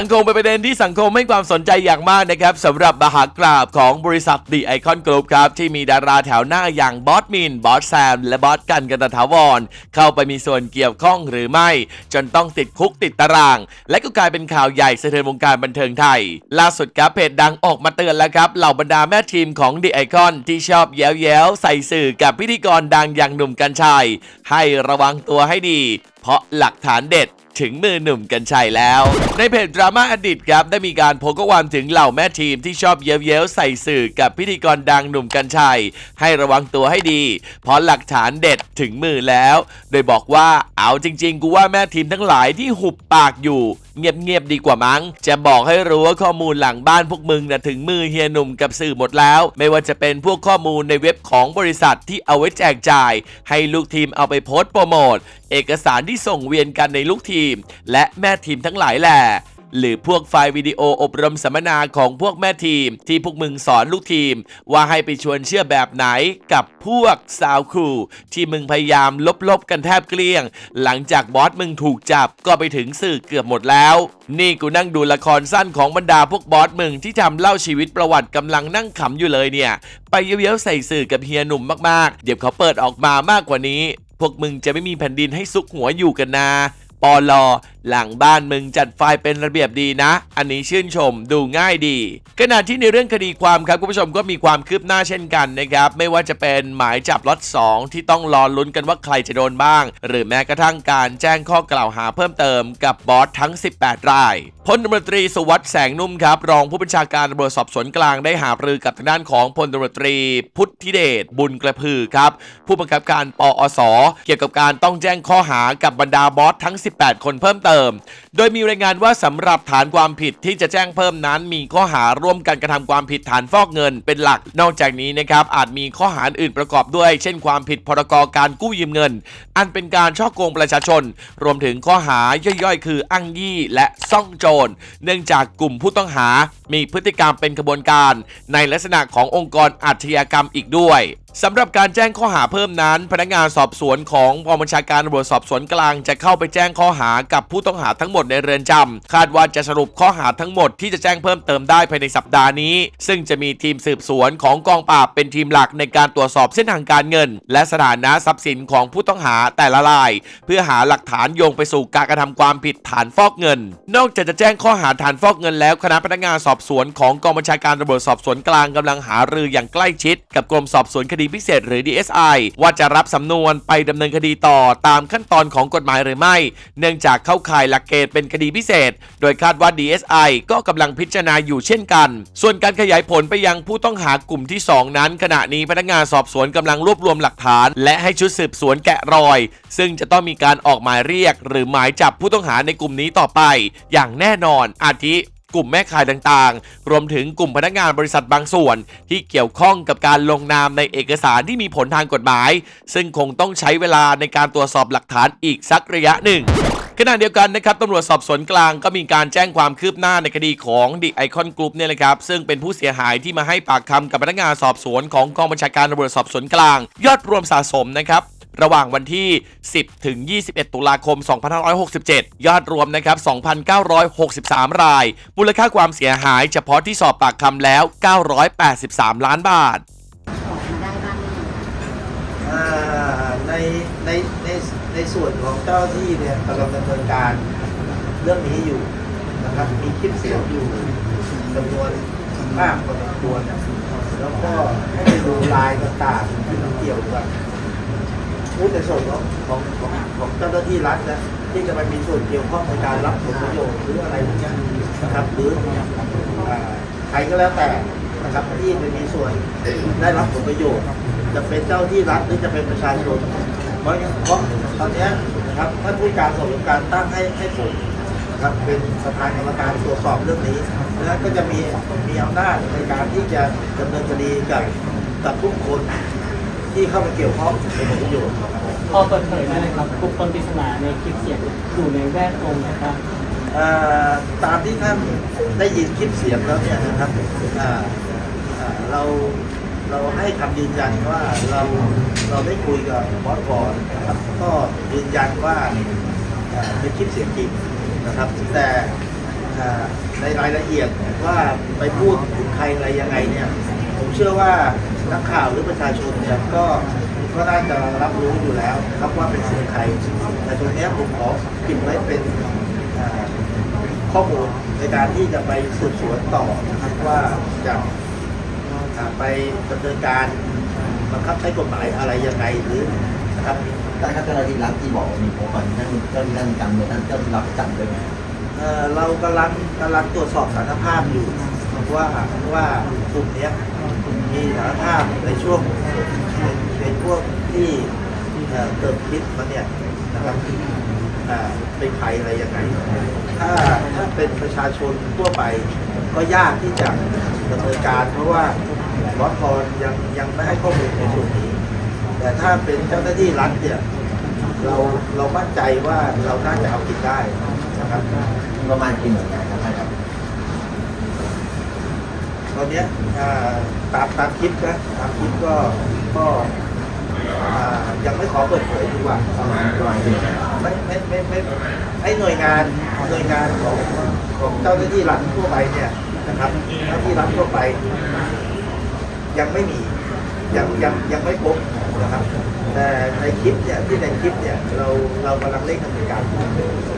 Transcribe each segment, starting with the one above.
ยังคงเป็นประเด็นที่สังคมให้ความสนใจอย่างมากนะครับสำหรับมหากราบของบริษัท The Icon Group ครับ ที่มีดาราแถวหน้าอย่างบอสมิน บอสแซม และบอสกันกันตถาวร เข้าไปมีส่วนเกี่ยวข้องหรือไม่ จนต้องติดคุกติดตาราง และก็กลายเป็นข่าวใหญ่สะเทือนวงการบันเทิงไทย ล่าสุดครับเพจดังออกมาเตือนแล้วครับเหล่าบรรดาแม่ทีมของ The Icon ที่ชอบแย้วๆใส่สื่อกับพิธีกรดังอย่างหนุ่มกัญชัยให้ระวังตัวให้ดี เพราะหลักฐานเด็ด ถึงมือหนุ่มกัญชัยแล้ว ในเพจดราม่าอดีตครับได้มีการโพสต์ข้อความถึงเหล่าแม่ทีมที่ชอบเย้ยวๆใส่สื่อกับพิธีกรดังหนุ่มกัญชัย ให้ระวังตัวให้ดีเพราะหลักฐานเด็ดถึงมือแล้ว โดยบอกว่าเอาจริง ๆ กูว่าแม่ทีมทั้งหลายที่หุบปากอยู่ เงียบๆดีกว่ามั้ง จะบอกให้รู้ว่าข้อมูลหลังบ้านพวกมึงนะถึงมือเฮียหนุ่มกับสื่อหมดแล้ว ไม่ว่าจะเป็นพวกข้อมูลในเว็บของบริษัทที่เอาไว้แจกจ่าย ให้ลูกทีมเอาไปโพสต์โปรโมทเอกสารที่ส่งเวียนกันในลูกทีม และแม่ทีมทั้งหลายแหละ หรือพวกไฟล์วิดีโออบรมสัมมนาของพวกแม่ทีม ที่พวกมึงสอนลูกทีม ว่าให้ไปชวนเชื่อแบบไหนกับพวกสาวครูที่มึงพยายามลบๆกันแทบเกลี้ยง หลังจากบอสมึงถูกจับก็ไปถึงสื่อเกือบหมดแล้ว นี่กูนั่งดูละครสั้นของบรรดาพวกบอสมึงที่ทำเล่าชีวิตประวัติกำลังนั่งขำอยู่เลยเนี่ย ไปเย้ยวๆใส่สื่อกับเฮียหนุ่มมากๆ เดี๋ยวเขาเปิดออกมามากกว่านี้ พวกมึงจะไม่มีแผ่นดินให้ซุกหัวอยู่กันนาปอลอหลังบ้านมึงจัดไฟล์เป็นระเบียบดีนะ อันนี้ชื่นชมดูง่ายดี ขณะที่ในเรื่องคดีความครับคุณผู้ชมก็มีความคืบหน้าเช่นกันนะครับ ไม่ว่าจะเป็นหมายจับล็อต2 ที่ต้องรอลุ้นกันว่าใครจะโดนบ้าง หรือแม้กระทั่งการแจ้งข้อกล่าวหาเพิ่มเติมกับบอสทั้ง 18 รายพลตำรวจตรีสุวัสด์แสงนุ่มครับ รองผู้บัญชาการตำรวจสอบสวนกลางได้หารือกับทางด้านของพลตำรวจตรี พุทธิเดชบุญกระพือครับ ผู้บังคับการปอส เกี่ยวกับการต้องแจ้งข้อหากับบรรดาบอสทั้ง 18 คนเพิ่มเติมโดยมีรายงานว่าสำหรับฐานความผิดที่จะแจ้งเพิ่มนั้น มีข้อหาร่วมกันกระทำความผิดฐานฟอกเงินเป็นหลัก นอกจากนี้นะครับอาจมีข้อหาอื่นประกอบด้วย เช่น ความผิดพรกการกู้ยืมเงิน อันเป็นการช่อโกงประชาชน รวมถึงข้อหาย่อยๆ คืออ้างยี่และซ่องโจร เนื่องจากกลุ่มผู้ต้องหา มีพฤติกรรมเป็นขบวนการ ในลักษณะขององค์กรอาชญากรรมอีกด้วยสำหรับการแจ้งข้อหาเพิ่มนั้น พนักงานสอบสวนของกองบัญชาการตำรวจสอบสวนกลาง จะเข้าไปแจ้งข้อหากับผู้ต้องหาทั้งหมดในเรือนจำคาดว่าจะสรุปข้อหาทั้งหมดที่จะแจ้งเพิ่มเติมได้ภายในสัปดาห์นี้ ซึ่งจะมีทีมสืบสวนของกองปราบเป็นทีมหลักในการตรวจสอบเส้นทางการเงิน และสถานะทรัพย์สินของผู้ต้องหาแต่ละราย เพื่อหาหลักฐานโยงไปสู่การกระทำความผิดฐานฟอกเงิน นอกจากจะแจ้งข้อหาฐานฟอกเงินแล้วคณะพนักงานสอบสวนของกองบัญชาการตำรวจสอบสวนกลางกำลังหารืออย่างใกล้ชิด กับกรมสอบสวนคดีพิเศษหรือ DSI ว่าจะรับสำนวนไปดำเนินคดีต่อตามขั้นตอนของกฎหมายหรือไม่ เนื่องจากเข้าข่ายหลักเกณฑ์เป็นคดีพิเศษ โดยคาดว่า DSI ก็กำลังพิจารณาอยู่เช่นกัน ส่วนการขยายผลไปยังผู้ต้องหากลุ่มที่ 2 นั้น ขณะนี้พนักงานสอบสวนกำลังรวบรวมหลักฐาน และให้ชุดสืบสวนแกะรอย ซึ่งจะต้องมีการออกหมายเรียก หรือหมายจับผู้ต้องหาในกลุ่มนี้ต่อไป อย่างแน่นอนอาทิ กลุ่มแม่ขายต่างๆ รวมถึงกลุ่มพนักงานบริษัทบางส่วน ที่เกี่ยวข้องกับการลงนามในเอกสารที่มีผลทางกฎหมาย ซึ่งคงต้องใช้เวลาในการตรวจสอบหลักฐานอีกสักระยะหนึ่งขณะเดียวกันนะครับตำรวจสอบสวนกลางก็มีการแจ้งความคืบหน้าในคดีของดิไอคอนกรุ๊ปเนี่ยแหละครับซึ่งเป็นผู้เสียหายที่มาให้ปากคำกับพนักงานสอบสวนของกองบัญชาการตำรวจสอบสวนกลาง ยอดรวมสะสมนะครับ ระหว่างวันที่ 10 ถึง 21 ตุลาคม 2567 ยอดรวมนะครับ 2,963 ราย มูลค่าความเสียหายเฉพาะที่สอบปากคำแล้ว 983 ล้านบาทอ่าในในในในส่วนของเจ้าหน้าที่เนี่ยกำลังดำเนินการเรื่องนี้อยู่นะครับมีคลิปเสียงอยู่จำนวนมากพอสมควรแล้วก็ให้ดูลายต่างๆที่มันเกี่ยวกับ ผู้ในส่วนของของของของเจ้าหน้าที่รัฐนะที่จะไปมีส่วนเกี่ยวข้องในการรับผลประโยชน์หรืออะไรพวกนี้นะครับหรืออ่าใครก็แล้วแต่นะครับที่จะมีส่วนได้รับผลประโยชน์ จะเป็นเจ้าที่รัฐหรือจะเป็นประชาชนเพราะเพราะตอนเนี้ยนะครับท่านผู้การสอบสวนการตั้งให้ให้ผมนะครับเป็นประธานกรรมการตรวจสอบเรื่องนี้และก็จะมีมีอำนาจในการที่จะดำเนินคดีกับกับทุกคน ที่เข้ามาเกี่ยวข้องในผลประโยชน์ครับพอเปิดเผยได้เลยครับบุคคลปริศนาในคลิปเสียงอยู่ในแวดวงนะครับเอ่อตามที่ท่านได้ยินคลิปเสียงแล้วเนี่ยนะครับอ่าอ่าเราเราให้คำยืนยันว่าเราเราได้คุยกับบอสบอลนะครับก็ยืนยันว่าอ่าเป็นคลิปเสียงจริงนะครับ แต่อ่าในรายละเอียดว่าไปพูดถึงใครอะไรยังไงเนี่ย ผมเชื่อว่า นักข่าวหรือประชาชนเนี่ยก็ก็น่าจะรับรู้อยู่แล้วนะครับว่าเป็นเสียงใครแต่ตรงเนี้ยผมขอปิดไว้เป็นอ่าข้อมูลในการที่จะไปสืบสวนต่อนะครับว่าจะอ่าไปดำเนินการบังคับใช้กฎหมายอะไรยังไงหรือนะครับแล้วถ้าเจ้าหน้าที่รัฐที่บอกว่ามีองค์กรท่านเจ้าหน้าที่รัฐการเมืองท่านเจ้าหน้าที่รัฐจับด้วยไหมเอ่อเรากำลังกำลังตรวจสอบสารภาพอยู่ว่าว่ากลุ่มเนี้ย มีสารภาพในช่วงในในพวกที่เกิดคลิปมาเนี่ยนะครับเป็นใครอะไรยังไง ถ้าถ้าเป็นประชาชนทั่วไปก็ยากที่จะดำเนินการ เพราะว่าบอสพรยังยังไม่ให้ข้อมูลในส่วนนี้ แต่ถ้าเป็นเจ้าหน้าที่รัฐเนี่ยเราเรามั่นใจว่าเราน่าจะเอาผิดได้นะครับประมาณกี่หน่วยงานครับท่านครับ ตอนเนี้ยอ่าตามตามคลิปนะตามคลิปก็ก็อ่ายังไม่ขอเปิดเผยดีกว่าประมาณประมาณกี่หน่วยงานไม่ไม่ไม่ไม่ไอ้หน่วยงานหน่วยงานของของเจ้าหน้าที่รัฐทั่วไปเนี่ยนะครับเจ้าหน้าที่รัฐทั่วไป ยังไม่มียังยังยังไม่พบนะครับ แต่ในคลิปเนี่ยที่ในคลิปเนี่ยเราเรากำลังเร่งดำเนินการอยู่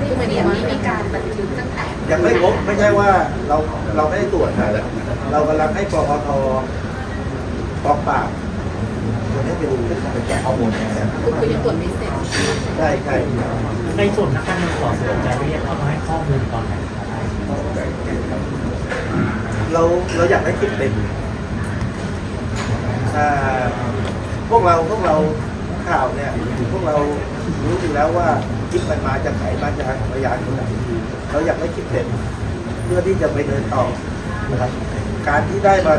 คือประเด็นนี้มีการบันทึกตั้งแต่ยังไม่พบไม่ใช่ว่าเราเราไม่ได้ตรวจนะเรากำลังให้ปปทกองปราบตัวนี้ไปดูไปแก้ข้อมูลนะครับคือคือยังตรวจไม่เสร็จได้ใช่ในส่วนนักการเมืองสอบสวนจะเรียกเข้ามาให้ข้อมูลตอนไหนครับเราเราอยากได้คลิปเต็มอ่าพวกเราพวกเรา ข่าวเนี่ยพวกเรารู้อยู่แล้วว่าคลิปมันมาจากไหนมาจากพยานคนไหนเราอยากได้คลิปเต็มเพื่อที่จะไปเดินต่อนะครับการที่ได้มา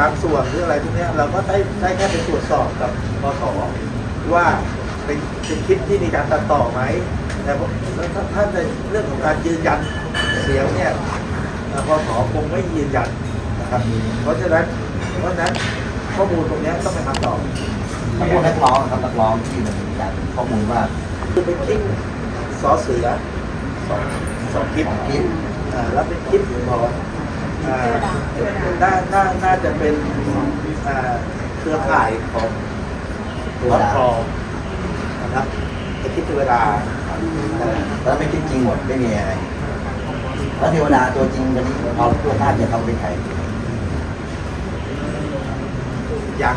บางส่วนหรืออะไรพวกนี้เราก็ได้ได้แค่ไปตรวจสอบกับปสว่าเป็นเป็นคลิปที่มีการตัดต่อไหมแต่แล้วถ้าถ้าในเรื่องของการยืนยันเสียงเนี่ยเอ่อปสคงไม่ยืนยันนะครับเพราะฉะนั้นเพราะฉะนั้นข้อมูลตรงนี้ต้องไปทำต่อ ถ้าพวกนักร้องนะครับนักร้องที่มันมีการข้อมูลว่าคือเป็นคลิปสอเสือสองสองคลิปคลิปอ่าแล้วเป็นคลิปของอ่าน่าน่าน่าจะเป็นอ่าเครือข่ายของตัวครองนะครับเป็นคลิปเทวดาแล้วไม่คลิปจริงหมดไม่มีอะไรแล้วเทวดาตัวจริงวันนี้เราตัวท่านจะเขาเป็นใครยัง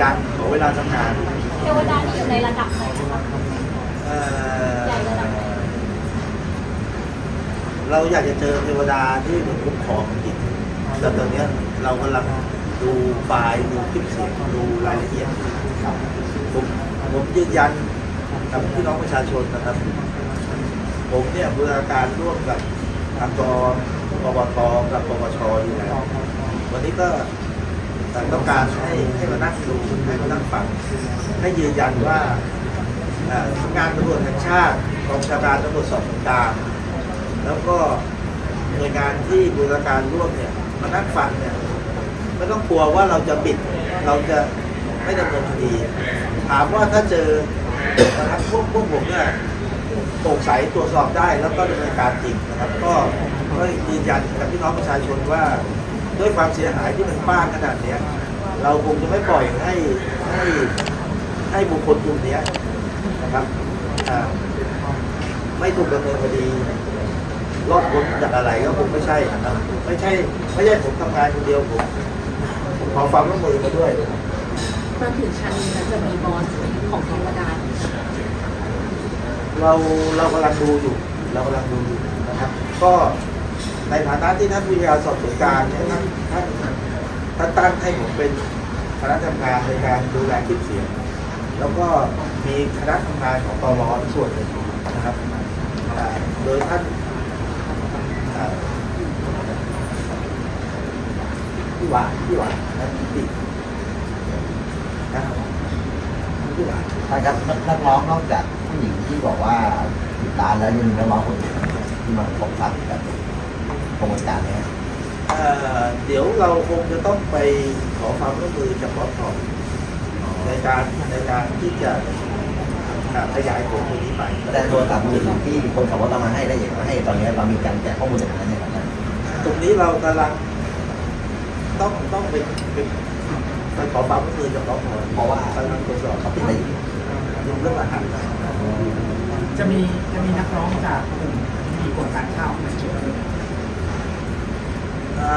ยังขอเวลาทำงานเทวดานี่อยู่ในระดับไหนคะเอ่อใหญ่ระดับไหนเราอยากจะเจอเทวดาที่มันคุ้มครองจริงแต่ตอนเนี้ยเรากำลังดูไฟล์ดูคลิปเสียงดูรายละเอียดครับผมผมยืนยันกับพี่น้องประชาชนนะครับ ผมเนี่ยบูรณาการร่วมกับทางกรปปทกับปปชอยู่แล้ววันนี้ก็ ต้องการให้ให้มานั่งดูให้มานั่งฟังให้ยืนยันว่าเอ่อสำงานตำรวจแห่งชาติกองชาการตำรวจสอบสวนกลางแล้วก็หน่วยงานที่บูรณาการร่วมเนี่ยมานั่งฟังเนี่ยไม่ต้องกลัวว่าเราจะปิด เราจะไม่ดำเนินคดี ถามว่าถ้าเจอนะครับพวกพวกผมเนี่ยโปร่งใสตรวจสอบได้แล้วก็ดำเนินการจริงนะครับ ก็ก็ยืนยันกับพี่น้องประชาชนว่า ด้วยความเสียหายที่มันป้างขนาดเนี้ย เราคงจะไม่ปล่อยให้ให้ให้บุคคลกลุ่มเนี้ยนะครับอ่าไม่ถูกดำเนินคดีรอดพ้นจากอะไรก็คงไม่ใช่นะครับไม่ใช่ไม่ใช่ผมทำงานคนเดียวผมผมขอความร่วมมือมาด้วยมาถึงชั้นนี้แล้วจะมีบอสของเทวดาเราเรากำลังดูอยู่ เรากำลังดูอยู่นะครับ ก็ ในฐานะที่ท่านผู้กาสอบสวนกลารเนี่ยท่านท่านท่านตั้งให้ผมเป็นคณะทำงานในการดูแลคลิปเสียง แล้วก็มีคณะทำงานของตรอส่วนหนึ่งนะครับโดยท่านพี่หวานพี่หวานนะพี่ตินะครับพี่หวานท่านครับนักร้องนอกจากผู้หญิงที่บอกว่าติดตามแล้วยังมีนักร้องคนอื่นที่มาพบปะกับก ระบวนการเนี้ยเอ่อเดี๋ยวเราคงจะต้องไปขอความร่วมมือจากรถถอนในการในการที่จะอ่าขยายผลตรงนี้ไปแต่โทรศัพท์มือถือที่คนขับรถเอามาให้ได้เห็นมาให้ตอนนี้เรามีการแจกข้อมูลอย่างนั้นเนี่ยครับท่านตรงนี้เรากำลังต้องต้องเป็นเป็นไปขอความร่วมมือจากน้องหมอเพราะว่ากำลังตรวจสอบเขาปิดได้อยู่ดูเรื่องรหัสจะมีจะมีนักร้องจากกลุ่มมีกลุ่มการข้าวมาเกี่ยวด้วย อ่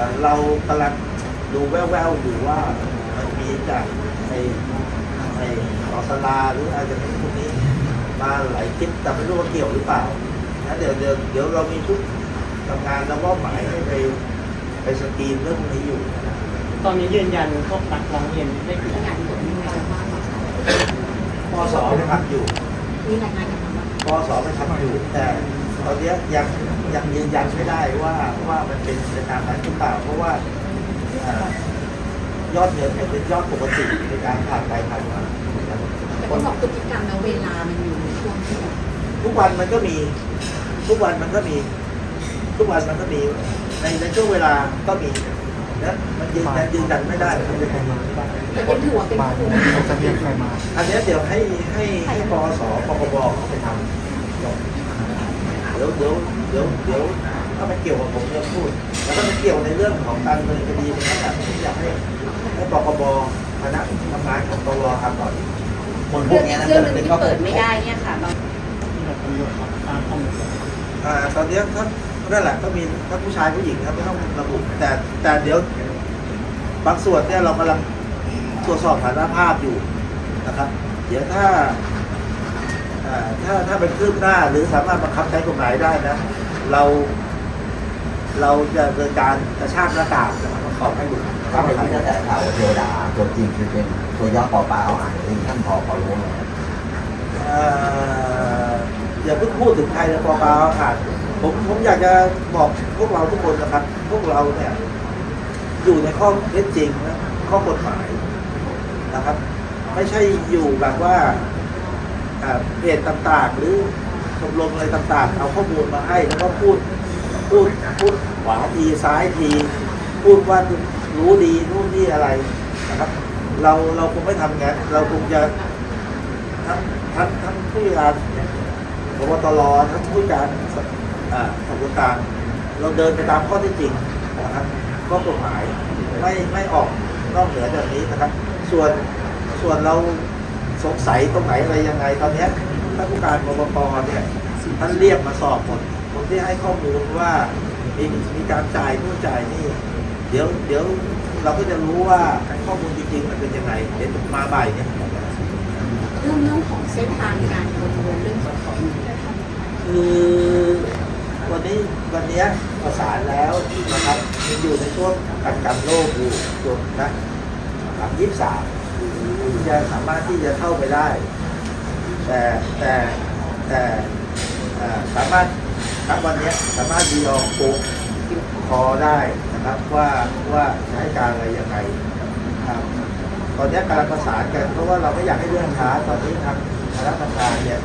า เรากำลังดูแว่วๆอยู่ว่ามันมีจากไอ้ไอ้ออสลาหรืออาจจะเป็นพวกนี้มาหลายคลิปแต่ไม่รู้ว่าเกี่ยวหรือเปล่านะเดี๋ยวเดี๋ยวเดี๋ยวเรามีชุดทำงานแล้วก็หมายให้ไปไปสกรีนเรื่องพวกนี้อยู่นะตอนนี้ยืนยันพวกนักร้องเรียนได้กี่งานผลมีอะไรบ้างคะปสไปทำอยู่มีรายงานกันบ้างปสไปทำอยู่ แต่ตอนเนี้ยยัง ยังยืนยันไม่ได้ว่าว่ามันเป็นไปตามนั้นหรือเปล่าเพราะว่าอ่ายอดเงินเนี่ยเป็นยอดปกติในการผ่านไปผ่านมาแต่ก็บอกพฤติกรรมแล้วเวลามันอยู่ในช่วงที่แบบทุกวันมันก็มี ทุกวันมันก็มี ทุกวันมันก็มี ในในช่วงเวลาก็มีนะมันยืนยันยืนยันไม่ได้มันเป็นยังไงแต่ยังถือว่าเป็นกลุ่มจะเรียกใครมา อันเนี้ยเดี๋ยวให้ให้ให้ปอสปกบเขาไปทำจบเดี๋ยวเดี๋ยว เดี๋ยวเดี๋ยวถ้ามันเกี่ยวกับผมจะพูด แล้วก็มันเกี่ยวในเรื่องของการดำเนินคดีในขณะผมอยากให้ให้ปกบคณะทำงานของตรทำก่อนคนพวกนี้นะเรื่องจะหนึ่งเป็นที่ข้อเปิดไม่ได้เนี่ยค่ะบางที่แบบตำรวจตามข้อมูลอ่าตอนเนี้ยถ้านั่นแหละก็มีทั้งผู้ชายผู้หญิงครับไม่ต้องระบุแต่แต่เดี๋ยวบางส่วนเนี่ยเรากำลังตรวจสอบฐานภาพอยู่นะครับ เดี๋ยวถ้าอ่าถ้าถ้าเป็นคืบหน้าหรือสามารถบังคับใช้กฎหมายได้นะ เรา เราจะเนินการกระชากหน้ากากนะครับมาขอบให้ดูก็เป็นที่กระแสข่าวว่าเทวดาตัวจริงคือเป็นตัวย่อปอปลาเอาอ่านถึงท่านพอพอรู้ไหมครับเอ่ออย่าเพิ่งพูดถึงใครนะปอปาขาดผมผมอยากจะบอกพวกเราทุกคนนะครับ พวกเราเนี่ย อยู่ในข้อเท็จจริงนะข้อกฎหมายนะครับ ไม่ใช่อยู่แบบว่าอ่าเพจต่างๆ หรือ ชมรมอะไรต่างๆ เอาข้อมูลมาให้แล้วก็พูดพูดพูดขวาทีซ้ายที พูดว่ารู้ดีนู่นนี่อะไรนะครับ เราเราคงไม่ทำงั้นเราคงจะทั้งทั้งทั้งผู้การพบตรทั้งผู้การสอบสวนกลางเราเดินไปตามข้อท็จจริงนะครับข้อกฎหมายไม่ไม่ออกนอกเหนือจากนี้นะครับ ส่วนส่วนเราสงสัยตรงไหนอะไรยังไงตอนนี้ ท่านผู้การปปปเนี่ยท่านเรียกมาสอบหมดคนที่ให้ข้อมูลว่ามีมีการจ่ายนู่นจ่ายนี่ เดี๋ยวเดี๋ยวเราก็จะรู้ว่าข้อมูลจริงๆมันเป็นยังไงเดี๋ยวมาบ่ายเนี่ยเรื่องเรื่องของเส้นทางการโอนเงินเรื่องของคือวันนี้วันเนี้ยประสานแล้วนะครับยังอยู่ในช่วงกักกันโรคอยู่ช่วงนะสามยี่สิบสามที่จะสามารถที่จะเข้าไปได้ แต่แต่แต่สามารถณวันนี้สามารถดีออกปุ๊บคอได้นะครับว่าว่าให้การอะไรยังไงครับตอนนี้การประสานกันเพราะว่าเราไม่อยากให้เรื่องช้าตอนนี้ทางคณะทำงานเนี่ย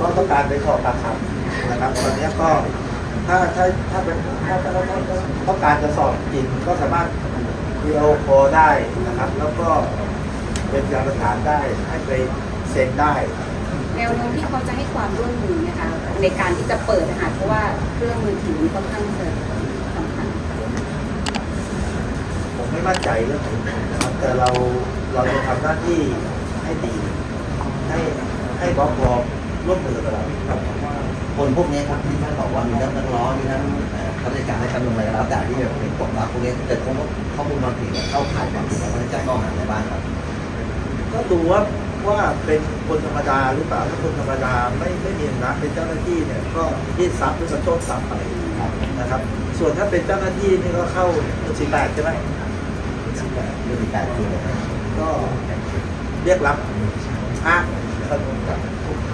ก็ต้องการไปสอบปากคำนะครับตอนนี้ก็ถ้าถ้าถ้าเป็นถ้าถ้าถ้าถ้าต้องการจะสอบจริงก็สามารถวีดีโอคอลได้นะครับ แล้วก็เป็นการประสานได้ให้ไปเซ็นได้ แนวโน้มที่เขาจะให้ความร่วมมือนะคะในการที่จะเปิดนะคะเพราะว่าเครื่องมือถือมันค่อนข้างจะสำคัญผมไม่มั่นใจเรื่องนี้นะครับแต่เราเราจะทำหน้าที่ให้ดี ให้ให้บอสบอร่วมมือกับเราครับคนพวกนี้ครับที่ท่านบอกว่ามีทั้งนักร้องมีทั้งเอ่อข้าราชการในการเมืองอะไรก็แล้วแต่ที่แบบเป็นกฎลับพวกนี้เกิดข้อมูลข้อมูลมาผิดเข้าข่ายความผิดแล้วก็แจ้งข้อหาในบ้านครับ ก็ดูว่า ว่าเป็นคนธรรมดาหรือเปล่าถ้าคนธรรมดาไม่ไม่มีอำนาจเป็นเจ้าหน้าที่เนี่ยก็ยื่นทรัพย์หรือกระโชกทรัพย์ไปนะครับ ส่วนถ้าเป็นเจ้าหน้าที่นี่ก็เข้าสิบแปดใช่ไหมสิบแปดเรื่องที่แปดคืออะไรครับก็เรียกรับอ้างข้อมูลกับ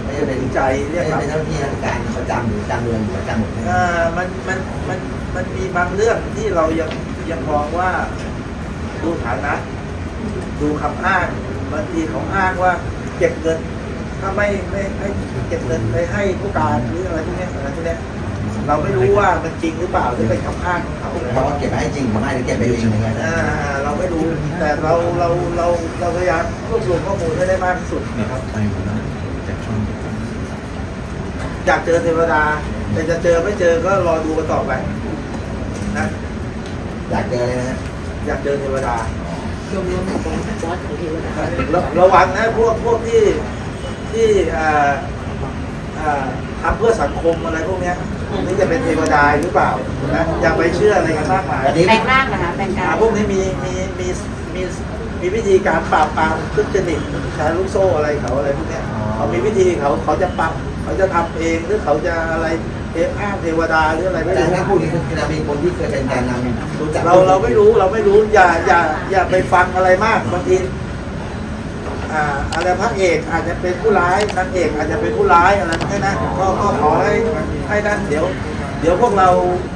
ไม่ใช่เป็นใจเรีเรียยกกรับเป็นเจ้าหน้าที่ราชการประจำหรือการเมืองหรือประจำหมดเลยอ่ามันมันมันมันมีบางเรื่องที่เรายังยังมองว่าดูฐานะดูคำอ้าง บางทีเขาอ้างว่าเก็บเงิน ถ้าไม่ไม่ไม่เก็บเงินไปให้ผู้การหรืออะไรพวกเนี้ยอะไรพวกเนี้ยเราไม่รู้ว่ามันจริงหรือเปล่าหรือเป็นคำอ้างของเขาเพราะว่าเก็บไว้ให้จริงหรือไม่หรือเก็บไปเองยังไงนะอ่าเราไม่รู้แต่เราเราเราเราพยายามรวบรวมข้อมูลให้ได้มากที่สุดนะครับไปหมดแล้วจากช่องอยากเจอเทวดา แต่จะเจอไม่เจอก็รอดูกันต่อไปนะอยากเจอเลยนะฮะอยากเจอเทวดา รวมรวมๆของบอสของเทวดาระระวังนะพวกพวกที่ที่อ่าอ่าทำเพื่อสังคมอะไรพวกเนี้ยพวกนี้จะเป็นเทวดาหรือเปล่านะอย่าไปเชื่ออะไรกันมากมายอันนี้แปลงร่างนะคะแปลงกาอ่ายพวกนี้มีมีมีมีมีวิธีการปราบปรามทุจริตแชร์ลูกโซ่อะไรเขาอะไรพวกเนี้ยเขามีวิธีเขาเขาจะปรับ เขาจะทำเองหรือเขาจะอะไรเทพอ้างเทวดาหรืออะไรไม่แต่รู้ถ้าพูดนี้คือจะมีคนที่เคยเป็นแกนนำรู้จักเราเราไม่รู้เราไม่รู้อย่าอย่าอย่าไปฟังอะไรมากบางทีอ่าอะไรพระเอกอาจจะเป็นผู้ร้ายนางเอกอาจจะเป็นผู้ร้ายอะไรพวกนี้นะก็ก็ขอให้ให้นั่นเดี๋ยว เดี๋ยวพวกเรา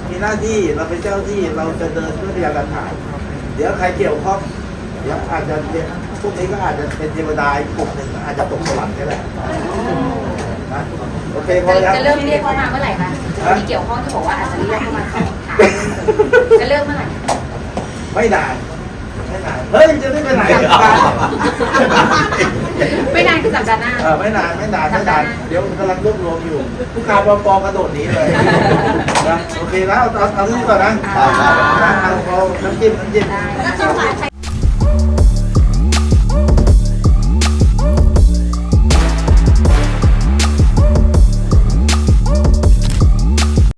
มีหน้าที่เราเป็นเจ้าที่เราจะเดินเพื่อพยานหลักฐานเดี๋ยวใครเกี่ยวข้องเดี๋ยวอาจจะเนี่ยพวกนี้ก็อาจจะเป็นเทวดาอีกกลุ่มหนึ่งอาจจะตกสวรรค์ก็ได้ นะโอเคพอจะแล้ว จะเริ่มเรียกเข้ามาเมื่อไหร่คะมีเกี่ยวข้องที่บอกว่าอาจจะเรียกเข้ามาสอบถามจะเริ่มเมื่อไหร่ไม่นานไม่นานเฮ้ยจะไม่ไปไหนไม่นานคือสัปดาห์หน้าเออไม่นานไม่นานไม่นานเดี๋ยวกำลังรวบรวมอยู่ ผู้การปปกระโดดหนีเลยนะโอเคนะเอาเอาเอาที่นี่ก่อนนะนะเอาเอาน้ำจิ้มน้ำจิ้ม